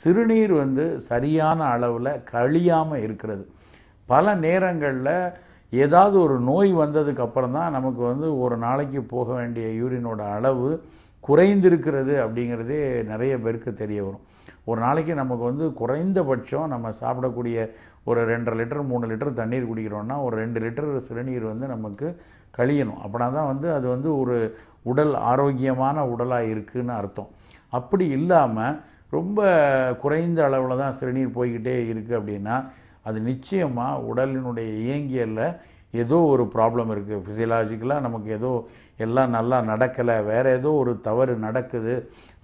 சிறுநீர் வந்து சரியான அளவில் கழியாமல் இருக்கிறது. பல நேரங்களில் ஏதாவது ஒரு நோய் வந்ததுக்கப்புறம் தான் நமக்கு வந்து ஒரு நாளைக்கு போக வேண்டிய யூரினோட அளவு குறைந்திருக்கிறது அப்படிங்கிறதே நிறைய பேருக்கு தெரிய வரும். ஒரு நாளைக்கு நமக்கு வந்து குறைந்தபட்சம் நம்ம சாப்பிடக்கூடிய ஒரு ரெண்டரை லிட்டர் மூணு லிட்டர் தண்ணீர் குடிக்கிறோன்னா ஒரு ரெண்டு லிட்டர் சிறுநீர் வந்து நமக்கு கழியணும். அப்படின்னா தான் வந்து அது வந்து ஒரு உடல் ஆரோக்கியமான உடலாக இருக்குன்னு அர்த்தம். அப்படி இல்லாமல் ரொம்ப குறைந்த அளவில் தான் சிறுநீர் போய்கிட்டே இருக்குது அப்படின்னா அது நிச்சயமாக உடலினுடைய இயங்கியலில் ஏதோ ஒரு ப்ராப்ளம் இருக்குது ஃபிசியலாஜிக்கலாக நமக்கு ஏதோ எல்லாம் நல்லா நடக்கலை வேறு ஏதோ ஒரு தவறு நடக்குது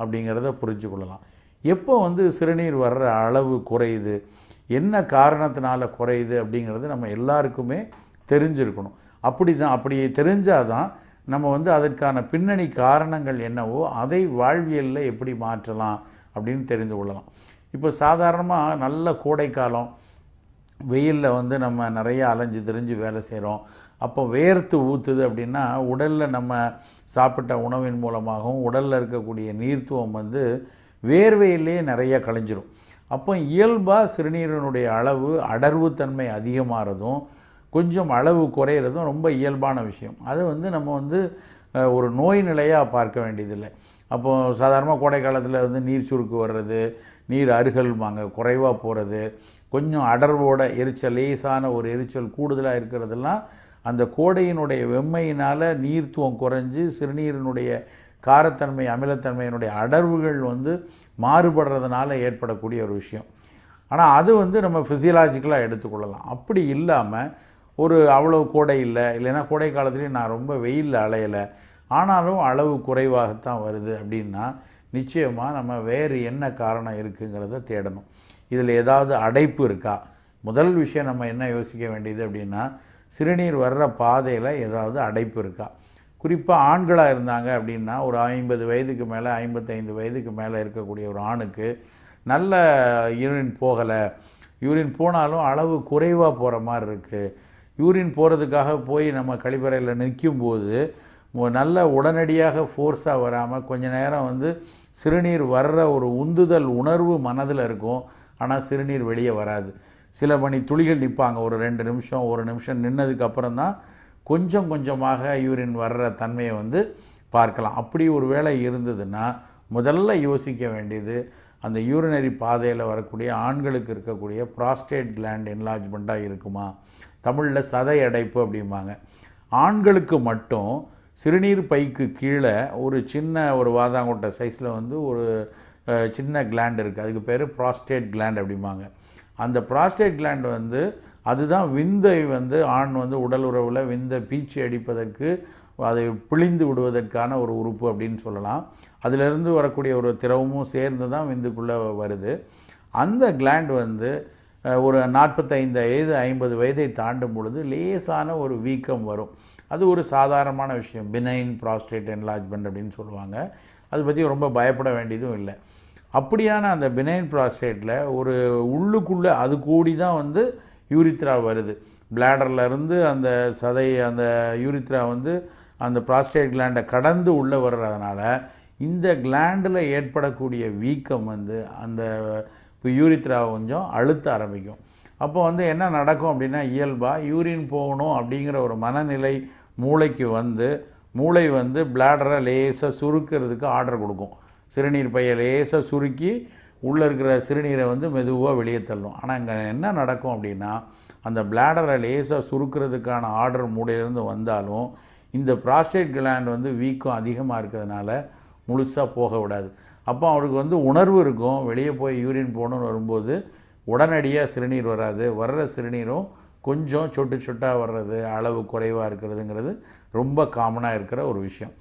அப்படிங்கிறத புரிஞ்சு கொள்ளலாம். எப்போ வந்து சிறுநீர் வர்ற அளவு குறையுது என்ன காரணத்தினால குறையுது அப்படிங்கிறது நம்ம எல்லாருக்குமே தெரிஞ்சிருக்கணும். அப்படி தான் அப்படி தெரிஞ்சால் தான் நம்ம வந்து அதற்கான பின்னணி காரணங்கள் என்னவோ அதை வாழ்வியலில் எப்படி மாற்றலாம் அப்படின்னு தெரிந்து கொள்ளலாம். இப்போ சாதாரணமாக நல்ல கோடைக்காலம் வெயிலில் வந்து நம்ம நிறைய அலைஞ்சு திரிஞ்சு வேலை செய்கிறோம் அப்போ வேர்த்து ஊற்றுது அப்படின்னா உடலில் நம்ம சாப்பிட்ட உணவின் மூலமாகவும் உடலில் இருக்கக்கூடிய நீர்த்துவம் வந்து வேர்வையிலேயே நிறைய கழிஞ்சிரும் அப்போ இயல்பாக சிறுநீரினுடைய அளவு அடர்வுத்தன்மை அதிகமாகிறதும் கொஞ்சம் அளவு குறையிறதும் ரொம்ப இயல்பான விஷயம். அது வந்து நம்ம வந்து ஒரு நோய் நிலையாக பார்க்க வேண்டியதில்லை. அப்போது சாதாரணமாக கோடை காலத்தில் வந்து நீர் சுருக்கு வர்றது நீர் அருகல்வாங்க குறைவாக போகிறது கொஞ்சம் அடர்வோட எரிச்சல் லேசான ஒரு எரிச்சல் கூடுதலாக இருக்கிறதெல்லாம் அந்த கோடையினுடைய வெம்மையினால் நீர்த்துவம் குறைஞ்சு சிறுநீரினுடைய காரத்தன்மை அமிலத்தன்மையினுடைய அடர்வுகள் வந்து மாறுபடுறதுனால ஏற்படக்கூடிய ஒரு விஷயம். ஆனால் அது வந்து நம்ம ஃபிசியலாஜிக்கலாக எடுத்துக்கொள்ளலாம். அப்படி இல்லாமல் ஒரு அவ்வளோ கோடை இல்லை இல்லைன்னா கோடை காலத்துலேயும் நான் ரொம்ப வெயிலில் அலையலை ஆனாலும் அளவு குறைவாகத்தான் வருது அப்படின்னா நிச்சயமாக நம்ம வேறு என்ன காரணம் இருக்குங்கிறத தேடணும். இதில் ஏதாவது அடைப்பு இருக்கா? முதல் விஷயம் நம்ம என்ன யோசிக்க வேண்டியது அப்படின்னா சிறுநீர் வர்ற பாதையில் ஏதாவது அடைப்பு இருக்கா? குறிப்பாக ஆண்களாக இருந்தாங்க அப்படின்னா ஒரு ஐம்பது வயதுக்கு மேலே ஐம்பத்தைந்து வயதுக்கு மேலே இருக்கக்கூடிய ஒரு ஆணுக்கு நல்ல யூரின் போகலை. யூரின் போனாலும் அளவு குறைவாக போகிற மாதிரி இருக்குது யூரின் போகிறதுக்காக போய் நம்ம கழிப்பறையில் நிற்கும்போது போது நல்ல உடனடியாக ஃபோர்ஸாக வராமல் கொஞ்ச நேரம் வந்து சிறுநீர் வர்ற ஒரு உந்துதல் உணர்வு மனதில் இருக்கும். ஆனால் சிறுநீர் வெளியே வராது. சில மணி துளிகள் நிற்பாங்க ஒரு ரெண்டு நிமிஷம் ஒரு நிமிஷம் நின்னதுக்கப்புறம் தான் கொஞ்சம் கொஞ்சமாக யூரின் வர்ற தன்மையை வந்து பார்க்கலாம். அப்படி ஒரு வேளை இருந்ததுன்னா முதல்ல யோசிக்க வேண்டியது அந்த யூரினரி பாதையில் வரக்கூடிய ஆண்களுக்கு இருக்கக்கூடிய ப்ராஸ்டேட் கிளாண்ட் என்லாஜ்மெண்ட்டாக இருக்குமா? தமிழில் சதை அடைப்பு அப்படிம்பாங்க. ஆண்களுக்கு மட்டும் சிறுநீர் பைக்கு கீழே ஒரு சின்ன ஒரு வாதாங்கொட்டை சைஸில் வந்து ஒரு சின்ன கிளாண்ட் இருக்குது அதுக்கு பேர் ப்ராஸ்டேட் கிளாண்ட் அப்படிம்பாங்க. அந்த ப்ராஸ்டேட் கிளாண்ட் வந்து அதுதான் விந்தை வந்து ஆண் வந்து உடல் உறவில் விந்தை பீச்சு அடிப்பதற்கு அதை பிழிந்து விடுவதற்கான ஒரு உறுப்பு அப்படின்னு சொல்லலாம். அதிலிருந்து வரக்கூடிய ஒரு திரவமும் சேர்ந்து தான் விந்துக்குள்ளே வருது. அந்த கிளாண்ட் வந்து ஒரு நாற்பத்தைந்து வயது ஐம்பது வயதை தாண்டும் பொழுது லேசான ஒரு வீக்கம் வரும். அது ஒரு சாதாரணமான விஷயம். பினைன் ப்ராஸ்டேட் என்லார்ஜ்மெண்ட் அப்படின்னு சொல்லுவாங்க. அதை பற்றி ரொம்ப பயப்பட வேண்டியதும் இல்லை. அப்படியான அந்த பினைன் ப்ராஸ்டேட்டில் ஒரு உள்ளுக்குள்ளே அது கூடி தான் வந்து யூரித்ரா வருது. bladderல இருந்து அந்த சதை அந்த யூரித்ரா வந்து அந்த ப்ராஸ்டேட் கிளாண்டை கடந்து உள்ளே வர்றதுனால இந்த கிளாண்டில் ஏற்படக்கூடிய வீக்கம் வந்து அந்த இப்போ யூரித்ராவை கொஞ்சம் அழுத்த ஆரம்பிக்கும். அப்போ வந்து என்ன நடக்கும் அப்படின்னா இயல்பாக யூரின் போகணும் அப்படிங்கிற ஒரு மனநிலை மூளைக்கு வந்து மூளை வந்து பிளாடரை லேசாக சுருக்கிறதுக்கு ஆர்டர் கொடுக்கும். சிறுநீர் பையை லேசாக சுருக்கி உள்ளே இருக்கிற சிறுநீரை வந்து மெதுவாக வெளியே தள்ளும். ஆனால் இங்கே என்ன நடக்கும் அப்படின்னா அந்த பிளாடரை லேசாக சுருக்கிறதுக்கான ஆர்டர் மூளையிலேருந்து வந்தாலும் இந்த ப்ராஸ்டேட் கிளாண்ட் வந்து வீக்கம் அதிகமாக இருக்கிறதுனால முழுசாக போக விடாது. அப்போ அவருக்கு வந்து உணர்வு இருக்கும். வெளியே போய் யூரின் போகணும்னு வரும்போது உடனடியாக சிறுநீர் வராது. வர்ற சிறுநீரும் கொஞ்சம் சொட்டு சொட்டாக வர்றது அளவு குறைவாக இருக்கிறதுங்கிறது ரொம்ப காமனாக இருக்கிற ஒரு விஷயம்.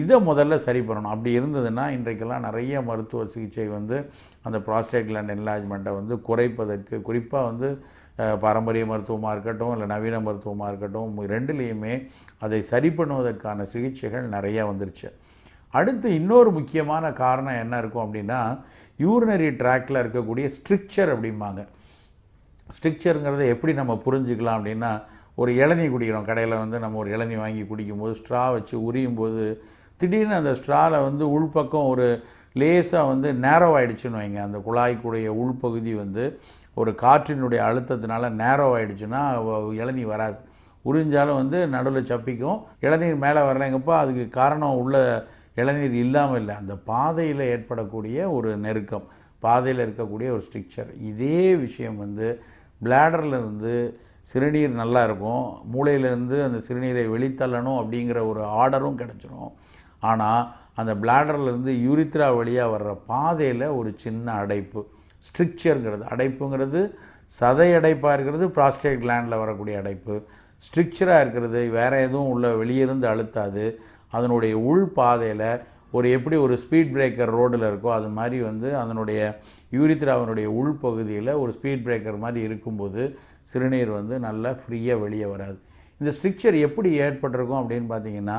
இதை முதல்ல சரி பண்ணணும். அப்படி இருந்ததுன்னா இன்றைக்கெல்லாம் நிறைய மருத்துவ சிகிச்சை வந்து அந்த ப்ராஸ்டேட் கிளாண்ட் என்லாஜ்மெண்ட்டை வந்து குறைப்பதற்கு குறிப்பாக வந்து பாரம்பரிய மருத்துவமாக இருக்கட்டும் இல்லை நவீன மருத்துவமாக இருக்கட்டும் ரெண்டுலேயுமே அதை சரி பண்ணுவதற்கான சிகிச்சைகள் நிறையா வந்துருச்சு. அடுத்து இன்னொரு முக்கியமான காரணம் என்ன இருக்கும் அப்படின்னா யூரினரி ட்ராக்டில் இருக்கக்கூடிய ஸ்ட்ரிக்சர் அப்படிம்பாங்க. ஸ்ட்ரிக்சருங்கிறத எப்படி நம்ம புரிஞ்சுக்கலாம் அப்படின்னா ஒரு இளநீ குடிக்கிறோம். கடையில் வந்து நம்ம ஒரு இளநீ வாங்கி குடிக்கும்போது ஸ்ட்ரா வச்சு உரியும் போது திடீர்னு அந்த ஸ்ட்ராவில் வந்து உள்பக்கம் ஒரு லேசாக வந்து நேரோ ஆயிடுச்சுன்னு வைங்க. அந்த குழாய்க்குடைய உள்பகுதி வந்து ஒரு காற்றினுடைய அழுத்தத்தினால நேரோ ஆயிடுச்சுன்னா இளநீர் வராது. உறிஞ்சாலும் வந்து நடுவில் சப்பிக்கும். இளநீர் மேலே வரலைங்கப்போ அதுக்கு காரணம் உள்ள இளநீர் இல்லாமல் இல்லை. அந்த பாதையில் ஏற்படக்கூடிய ஒரு நெருக்கம். பாதையில் இருக்கக்கூடிய ஒரு ஸ்ட்ரிக்சர். இதே விஷயம் வந்து பிளாடர்லேருந்து இருந்து சிறுநீர் நல்லா இருக்கும். மூளையிலேருந்து அந்த சிறுநீரை வெளித்தள்ளணும் அப்படிங்கிற ஒரு ஆர்டரும் கிடச்சிரும். ஆனால் அந்த பிளாடர்லேருந்து யூரித்ரா வழியாக வர்ற பாதையில் ஒரு சின்ன அடைப்பு. ஸ்ட்ரிக்சருங்கிறது அடைப்புங்கிறது சதை அடைப்பாக இருக்கிறது ப்ராஸ்டேட் கிளாண்டில் வரக்கூடிய அடைப்பு. ஸ்ட்ரிக்சராக இருக்கிறது வேறு எதுவும் உள்ள வெளியிருந்து அழுத்தாது. அதனுடைய உள் பாதையில் ஒரு எப்படி ஒரு ஸ்பீட் பிரேக்கர் ரோடில் இருக்கோ அது மாதிரி வந்து அதனுடைய யூரித்ராவினுடைய உள் பகுதியில் ஒரு ஸ்பீட் பிரேக்கர் மாதிரி இருக்கும்போது சிறுநீர் வந்து நல்லா ஃப்ரீயாக வெளியே வராது. இந்த ஸ்ட்ரிக்சர் எப்படி ஏற்பட்டிருக்கும் அப்படின்னு பார்த்தீங்கன்னா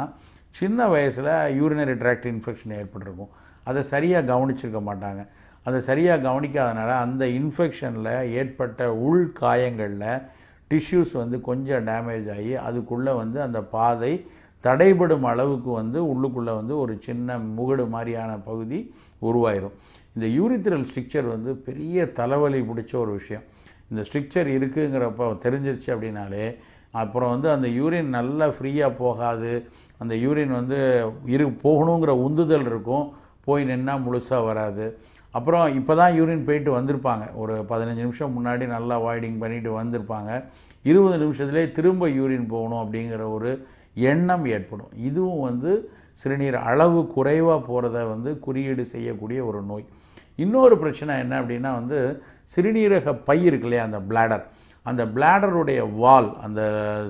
சின்ன வயசில் யூரினரி ட்ராக்ட் இன்ஃபெக்ஷன் ஏற்பட்டிருக்கும். அதை சரியாக கவனிச்சிருக்க மாட்டாங்க. அதை சரியாக கவனிக்காதனால அந்த இன்ஃபெக்ஷனில் ஏற்பட்ட உள் காயங்களில் டிஷ்யூஸ் வந்து கொஞ்சம் டேமேஜ் ஆகி அதுக்குள்ளே வந்து அந்த பாதை தடைபடும் அளவுக்கு வந்து உள்ளுக்குள்ளே வந்து ஒரு சின்ன முகடு மாதிரியான பகுதி உருவாயிரும். இந்த யூரித்ரல் ஸ்ட்ரிக்சர் வந்து பெரிய தலைவலி பிடிச்ச ஒரு விஷயம். இந்த ஸ்ட்ரிக்சர் இருக்குங்கிறப்ப தெரிஞ்சிருச்சு அப்படின்னாலே அப்புறம் வந்து அந்த யூரின் நல்லா ஃப்ரீயாக போகாது. அந்த யூரின் வந்து இரு போகணுங்கிற உந்துதல் இருக்கும். போய் நின்னா முழுசாக வராது. அப்புறம் இப்போ தான் யூரின் போயிட்டு வந்திருப்பாங்க. ஒரு பதினஞ்சு நிமிஷம் முன்னாடி நல்லா வாய்டிங் பண்ணிட்டு வந்திருப்பாங்க. இருபது நிமிஷத்துலேயே திரும்ப யூரின் போகணும் அப்படிங்கிற ஒரு எண்ணம் ஏற்படும். இதுவும் வந்து சிறுநீர் அளவு குறைவாக போகிறத வந்து குறியீடு செய்யக்கூடிய ஒரு நோய். இன்னொரு பிரச்சனை என்ன அப்படின்னா வந்து சிறுநீரக பை இருக்கு இல்லையா அந்த பிளாடர் அந்த பிளாடருடைய வால் அந்த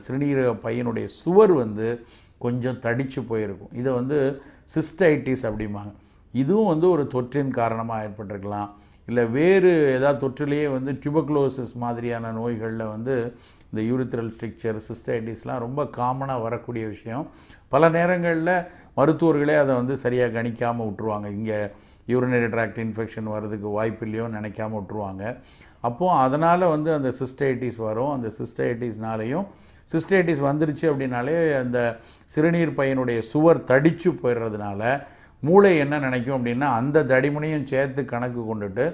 சிறுநீரக பையனுடைய சுவர் வந்து கொஞ்சம் தடிச்சு போயிருக்கும். இதை வந்து சிஸ்டைட்டிஸ் அப்படிம்பாங்க. இதுவும் வந்து ஒரு தொற்றின் காரணமாக ஏற்பட்டிருக்கலாம். இல்லை வேறு ஏதாவது தொற்றிலேயே வந்து டியூபக்ளோசிஸ் மாதிரியான நோய்களில் வந்து இந்த யூரித்ரல் ஸ்ட்ரிக்சர் சிஸ்டைட்டிஸ்லாம் ரொம்ப காமனாக வரக்கூடிய விஷயம். பல நேரங்களில் மருத்துவர்களே அதை வந்து சரியாக கணிக்காமல் விட்டுருவாங்க. இங்கே யூரினரி ட்ராக்ட் இன்ஃபெக்ஷன் வர்றதுக்கு வாய்ப்பு இல்லையோ நினைக்காம விட்டுருவாங்க. அப்போது அதனால் வந்து அந்த சிஸ்டைட்டிஸ் வரும். அந்த சிஸ்டைட்டிஸ்னாலையும் சிஸ்டைட்டிஸ் வந்துருச்சு அப்படின்னாலே அந்த சிறுநீர் பையனுடைய சுவர் தடிச்சு போயிடுறதுனால மூளை என்ன நினைக்கும் அப்படின்னா அந்த தடிமனையும் சேர்த்து கணக்கு கொண்டுட்டு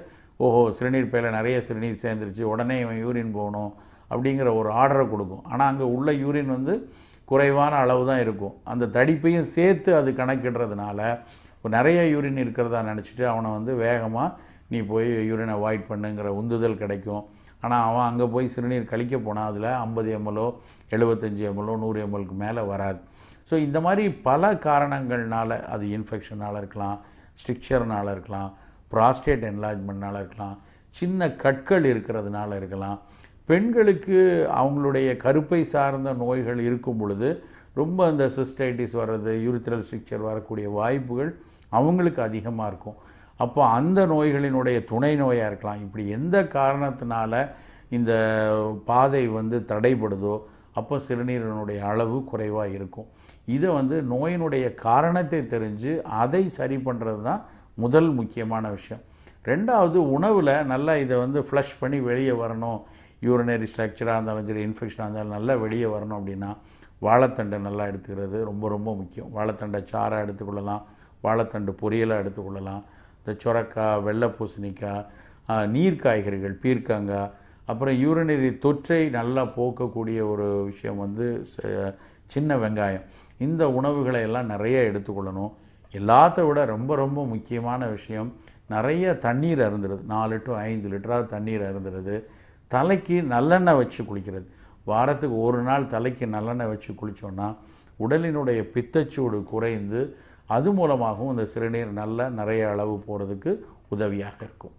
ஓஹோ சிறுநீர் பையில் நிறைய சிறுநீர் சேர்ந்துருச்சு. உடனே இவன் யூரின் போகணும். அப்படிங்கிற ஒரு ஆர்டரை கொடுக்கும். ஆனால் அங்கே உள்ள யூரின் வந்து குறைவான அளவு தான் இருக்கும். அந்த தடிப்பையும் சேர்த்து அது கணக்கிடுறதுனால இப்போ நிறைய யூரின் இருக்கிறதா நினச்சிட்டு அவனை வந்து வேகமாக நீ போய் யூரினை அவாய்ட் பண்ணுங்கிற உந்துதல் கிடைக்கும். ஆனால் அவன் அங்கே போய் சிறுநீர் கழிக்க போனால் அதில் ஐம்பது எம்எல்ஓ எழுபத்தஞ்சி எம்எல்ஓ நூறு எம்எல்க்கு மேலே வராது. ஸோ இந்த மாதிரி பல காரணங்கள்னால அது இன்ஃபெக்ஷனால் இருக்கலாம் ஸ்ட்ரிக்சர்னால் இருக்கலாம் ப்ராஸ்டேட் என்லாஜ்மெண்ட்னால் இருக்கலாம் சின்ன கற்கள் இருக்கிறதுனால இருக்கலாம். பெண்களுக்கு அவங்களுடைய கருப்பை சார்ந்த நோய்கள் இருக்கும் பொழுது ரொம்ப அந்த சிஸ்டைட்டிஸ் வர்றது யூரித்ரல் ஸ்ட்ரிக்சர் வரக்கூடிய வாய்ப்புகள் அவங்களுக்கு அதிகமாக இருக்கும். அப்போ அந்த நோய்களினுடைய துணை நோயாக இருக்கலாம். இப்படி எந்த காரணத்தினால இந்த பாதை வந்து தடைபடுதோ அப்போ சிறுநீரினுடைய அளவு குறைவாக இருக்கும். இதை வந்து நோயினுடைய காரணத்தை தெரிஞ்சு அதை சரி பண்ணுறது தான் முதல் முக்கியமான விஷயம். ரெண்டாவது உணவில் நல்லா இதை வந்து ஃப்ளஷ் பண்ணி வெளியே வரணும். யூரினரி ஸ்ட்ரக்சராக இருந்தாலும் சரி இன்ஃபெக்ஷனாக இருந்தாலும் நல்லா வெளியே வரணும் அப்படின்னா வாழைத்தண்டை நல்லா எடுத்துக்கிறது ரொம்ப ரொம்ப முக்கியம். வாழைத்தண்டை சாராக எடுத்துக்கொள்ளலாம். வாழைத்தண்டு பொரியலாக எடுத்துக்கொள்ளலாம். இந்த சுரக்காய் வெள்ளை பூசணிக்காய் நீர் காய்கறிகள் பீர்க்கங்காய் அப்புறம் யூரினரி தொற்றை நல்லா போக்கக்கூடிய ஒரு விஷயம் வந்து ச- சின்ன வெங்காயம். இந்த உணவுகளை எல்லாம் நிறைய எடுத்துக்கொள்ளணும். எல்லாத்த விட ரொம்ப ரொம்ப முக்கியமான விஷயம் நிறைய தண்ணீர் அருந்துறது. நாலு டு ஐந்து லிட்டராக தண்ணீர் அருந்துறது. தலைக்கு நல்லெண்ணெய் வச்சு குளிக்கிறது. வாரத்துக்கு ஒரு நாள் தலைக்கு நல்லெண்ணெய் வச்சு குளித்தோன்னா உடலினுடைய பித்தச்சூடு குறைந்து அது மூலமாகவும் இந்த சிறுநீர் நல்ல நிறைய அளவு போகிறதுக்கு உதவியாக இருக்கும்.